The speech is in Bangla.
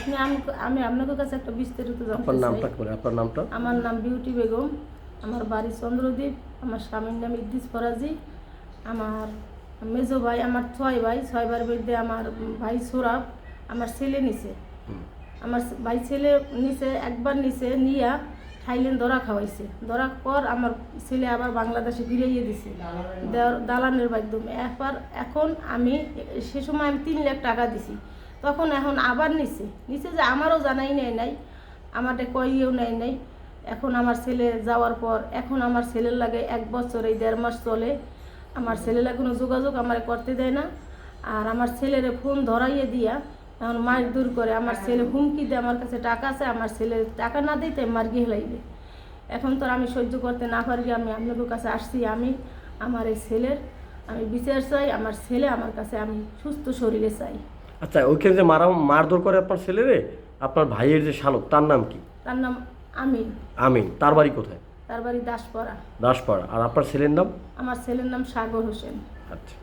আপনি আমি- আমি আপনাদের কাছে একটা বিস্তারিত জানতে আপনার নামটা করে আপনার নামটা? আমার নাম বিউটি বেগম আমার বাড়ি চন্দ্রদ্বীপ আমার স্বামীর নাম ইদ্দিস ফরাজি আমার মেজো ভাই আমার ছয় ভাই ছয় ভাইয়ের মধ্যে আমার ভাই সোরাব আমার ছেলে নিছে। আমার ভাই ছেলে নিছে একবার নিছে নিয়া থাইল্যান্ড দরা খাওয়াইছে। ধরার পর আমার ছেলে আবার বাংলাদেশে ফিরিয়ে দিছে। দেওয়ার- দালানের মাধ্যমে। একবার এখন আমি সে সময় আমি তিন লাখ টাকা দিছি। তখন এখন আবার নিছে। নিছে যে আমারও জানাই নেয় নাই, আমারটা কইয়েও নেয় নাই। এখন আমার ছেলে যাওয়ার পর, এখন আমার ছেলের লাগে এক বছর, এই দেড় মাস চলে। আমার ছেলেরা কোনো যোগাযোগ আমার করতে দেয় না। আর আমার ছেলেরে ফোন ধরাইয়ে দিয়া, এখন মার দূর করে আমার ছেলে হুমকি দেয় আমার কাছে টাকা আছে, আমার ছেলে টাকা না দিতে মার গিয়ে হেলাইবে এখন তো আমি সহ্য করতে না পারি, আমি আপনাদের কাছে আসছি, আমি, আমার এই ছেলের, আমি বিচার চাই, আমার ছেলে আমার কাছে আমি সুস্থ শরীরে চাই। আচ্ছা ওইখানে যে মারা মারধর করে আপনার ছেলেরে আপনার ভাইয়ের যে শালক তার নাম কি? তার নাম আমিন। আমিন। তার বাড়ি কোথায়? তার বাড়ি দাসপাড়া। দাসপাড়া। আর আপনার ছেলের নাম? আমার ছেলের নাম সাগর হোসেন। আচ্ছা।